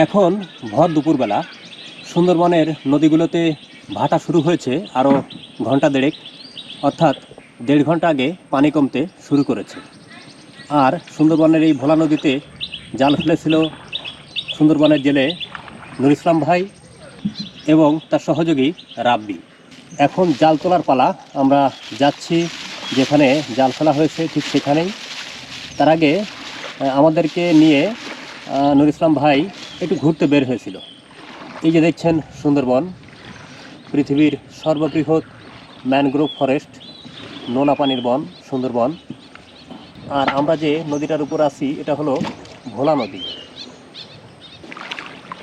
এখন ভর দুপুরবেলা সুন্দরবনের নদীগুলোতে ভাটা শুরু হয়েছে আরও ঘণ্টা দেড়েক, অর্থাৎ দেড় ঘণ্টা আগে পানি কমতে শুরু করেছে। আর সুন্দরবনের এই ভোলা নদীতে জাল ফেলেছিল সুন্দরবনের জেলে নুর ইসলাম ভাই এবং তার সহযোগী রাব্বি। এখন জাল তোলার পালা আমরা যাচ্ছি, যেখানে জাল ফেলা হয়েছে ঠিক সেখানেই। তার আগে আমাদেরকে নিয়ে নুর ইসলাম ভাই একটু ঘুরতে বের হয়েছিল। এই যে দেখছেন সুন্দরবন, পৃথিবীর সর্ববৃহৎ ম্যানগ্রোভ ফরেস্ট নোনা পানির বন, সুন্দরবন। আর আমরা যে নদীটার উপর আছি, এটা হলো ভোলা নদী।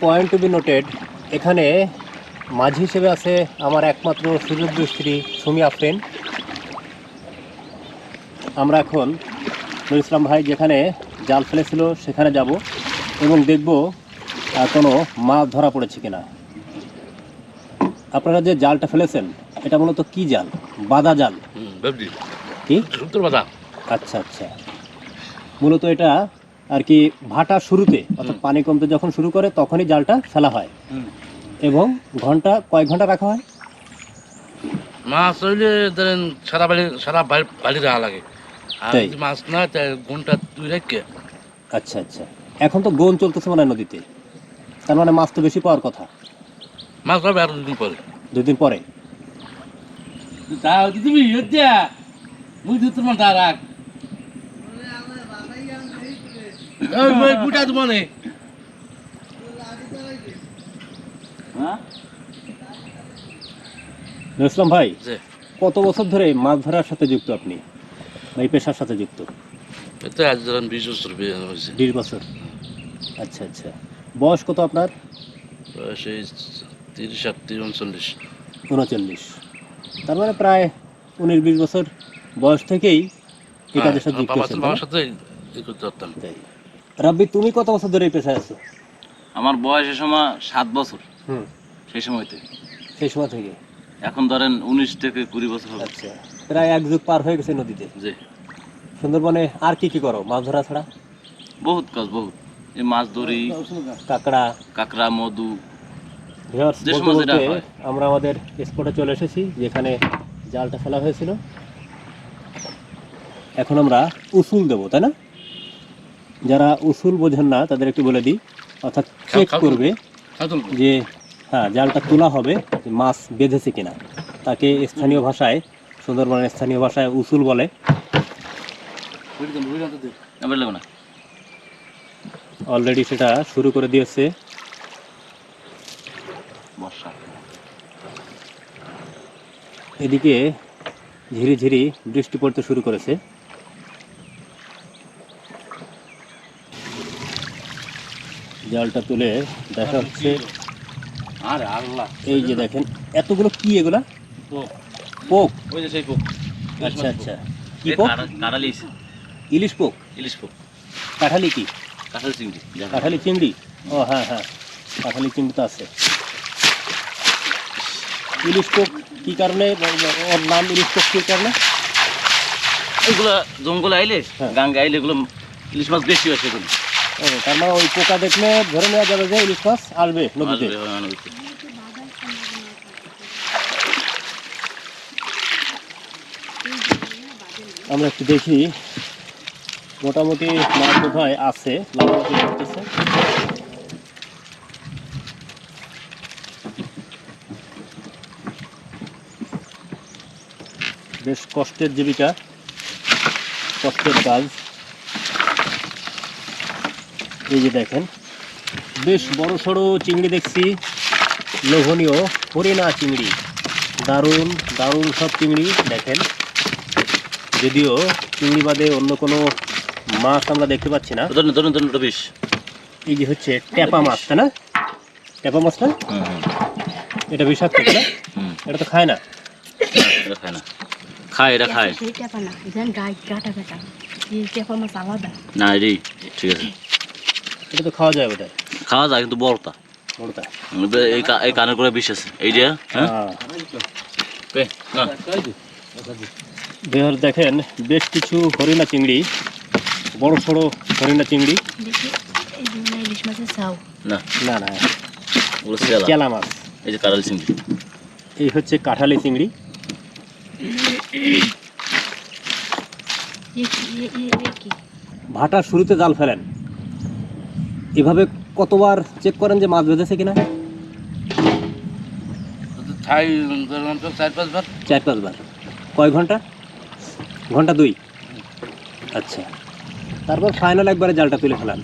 পয়েন্ট টু বি নোটেড এখানে মাঝি হিসেবে আছে আমার একমাত্র সুযোগ্য স্ত্রী সুমি আফরিন আমরা এখন নুর ইসলাম ভাই যেখানে জাল ফেলেছিল, সেখানে যাব এবং দেখব কোনো মাছ ধরা পড়েছে কিনা? আপনারা যে জালটা ফেলেছেন এটা মূলত কি জাল? বাদা জাল? কি? আচ্ছা আচ্ছা। মূলত এটা আর কি ভাটা শুরুতে অর্থাৎ পানি কমতে যখন শুরু করে তখনই জালটা ফেলা হয়। এবং ঘণ্টা কয়েক ঘণ্টা রাখা হয়? মাছ হইলে ধরেন সারা বাড়ি সারা বাড়ি রাখা লাগে। আর মাছ না ঘণ্টা দুই রেখে। আচ্ছা আচ্ছা। এখন তো গোন চলতেছে মানে নদীতে। তার মানে মাছ তো বেশি পাওয়ার কথা। মাছ পাবে আরও দুদিন পরে। দুই দিন পরে তুমি হচ্ছে মুই তো তোমার তা রাখ ওই ওই গুটা ইসলাম ভাই কত বছর ধরে মাছ ধরার সাথে যুক্ত আপনি? বা এই পেশার সাথে যুক্ত? এতে আজ ধরেন বিশ বছর বিয়ে বিশ বছর। আচ্ছা আচ্ছা। বয়স কত আপনার? সেই তিরিশ আটত্রিশ উনচল্লিশ। উনচল্লিশ। তার মানে প্রায় উনিশ বিশ বছর বয়স থেকেই এই কাজের সাথে যুক্ত আছেন, বাবার সাথে ই করতে পারতাম রাব্বি তুমি কত বছর ধরে এই পেশায় আছো? আমার বয়স এ সময় সাত বছর। হুম। সেই সময়তে সেই সময় থেকে? এখন ধরেন উনিশ থেকে কুড়ি বছর হবে। আচ্ছা। প্রায় এক যুগ পার হয়ে গেছে নদীতে। যে সুন্দরবনে আর কি কি করো? মাছ ধরা ছাড়া? বহুত কাজ বহুত। এই মাছ ধরি কাঁকড়া। কাঁকড়া মধু। আমরা আমাদের স্পটে চলে এসেছি যেখানে জালটা ফেলা হয়েছিল। এখন আমরা উসুল দেবো তাই না? যারা উসুল বোঝেন না তাদের একটু বলে দিই। অর্থাৎ চেক করবে যে হ্যাঁ জালটা তোলা হবে মাছ বেঁধেছে কিনা। তাকে স্থানীয় ভাষায় সুন্দরবনের স্থানীয় ভাষায় উসুল বলে। না। অলরেডি সেটা শুরু করে দিয়েছে। এদিকে ঝিরি ঝিরি বৃষ্টি পড়তে শুরু করেছে। জালটা তুলে দেখা হচ্ছে। আরে আল্লাহ। এই যে দেখেন এতগুলো কি এগুলা? পোক। ওই যে সেই পোক। আচ্ছা আচ্ছা। কি পোক? কাঁঠালি ইলিশ পোক। ইলিশ পোক। কাঁঠালি কি? কাঁঠাল চিংড়ি কাঁঠালি চিংড়ি? ও হ্যাঁ হ্যাঁ। কাঁঠালি চিংড়ি তো আছে। ইলিশ পোক কি কারণে? ওর নাম ইলিশ পোক কি কারণে? এগুলো জঙ্গলে আইলে হ্যাঁ। গাঙ্গে আইলে এগুলো ইলিশ মাছ বেশি হয় সেগুলো। ও, তার মানে ওই পোকা দেখলে ধরে নেওয়া যাবে যে ইলিশ মাছ আসবে নদীতে। হ্যাঁ, নদীতে। আমরা একটু দেখি। মোটামুটি মাছ বোধ হয় আছে বেশ কষ্টের জীবিকা, কষ্টের কাজ। এই যে দেখেন, বেশ বড় সড়ো চিংড়ি দেখছি, লোভনীয় হরিণা চিংড়ি। দারুণ দারুণ সব চিংড়ি, দেখেন। যদিও চিংড়ি বাদে অন্য কোনো মাছ আমরা দেখতে পাচ্ছি না। ধরুন ধরুন ধরুন ওটা বিষ এই যে হচ্ছে ট্যাপা মাছ তাই না? ট্যাপা মাছ না? হুম হুম। এটা বিষাক্ত না? এটা তো খায় না। এটা খায় না। খায় এটা খায়। না এটাই ঠিক আছে। এটা তো খাওয়া যায় বোধ খাওয়া যায় কিন্তু বড়টা। বড়টা। এই কানের করে বিষ আছে। এই যে হ্যাঁ? হ্যাঁ। দেহর দেখেন বেশ কিছু হরিণা চিংড়ি বড় সড়ো হরিণা চিংড়ি। ইলিশ মাছের না। না না। ওগুলো মাছ। এই যে কারালি চিংড়ি। এই হচ্ছে কাঁঠালি চিংড়ি। ভাটার শুরুতে জাল ফেলেন। এভাবে কতবার চেক করেন যে মাছ বেঁধেছে কিনা? চার পাঁচবার। চার পাঁচবার। কয় ঘণ্টা? ঘণ্টা দুই। আচ্ছা। তারপর ফাইনাল একবারে জালটা তুলে ফেলান।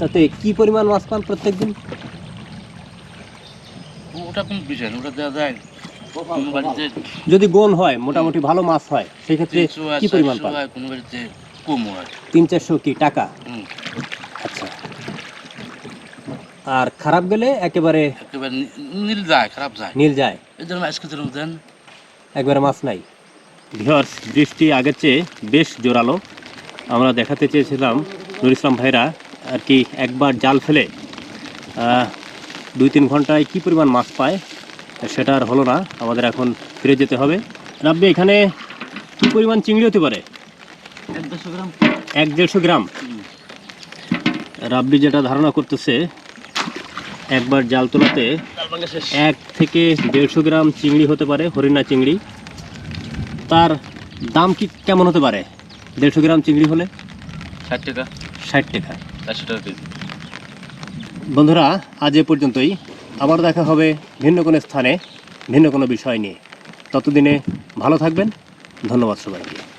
তাতে কি পরিমাণ মাছ পান প্রত্যেক দিন ওটা কোন বিষয় ওটা দেওয়া যায়। যদি গোন হয় মোটামুটি ভালো মাছ হয় সেই ক্ষেত্রে কি পরিমাণ পান? কোনো বাড়িতে কম হয়। তিন চারশো কি টাকা? আচ্ছা। আর খারাপ গেলে একেবারে একেবারে নীল যায় খারাপ যায়। নীল যায়। এই জন্য আজকে একবারে মাছ নাই। ভিওর্স বৃষ্টি আগের চেয়ে বেশ জোরালো। আমরা দেখাতে চেয়েছিলাম নুর ইসলাম ভাইরা আর কি একবার জাল ফেলে দুই তিন ঘন্টায় কি পরিমাণ মাছ পায় সেটা আর হলো না। আমাদের এখন ফিরে যেতে হবে। রাব্বি এখানে কি পরিমাণ চিংড়ি হতে পারে? এক দেড়শো গ্রাম। রাব্বি যেটা ধারণা করতেছে একবার জাল তোলাতে এক থেকে দেড়শো গ্রাম চিংড়ি হতে পারে হরিণা চিংড়ি। তার দাম কি কেমন হতে পারে? দেড়শো গ্রাম চিংড়ি হলে? ষাট টাকা। ষাট টাকা। চারশো টাকা কেজি। বন্ধুরা আজ এ পর্যন্তই। আবার দেখা হবে ভিন্ন কোনো স্থানে ভিন্ন কোনো বিষয় নিয়ে। ততদিনে ভালো থাকবেন। ধন্যবাদ সবাইকে।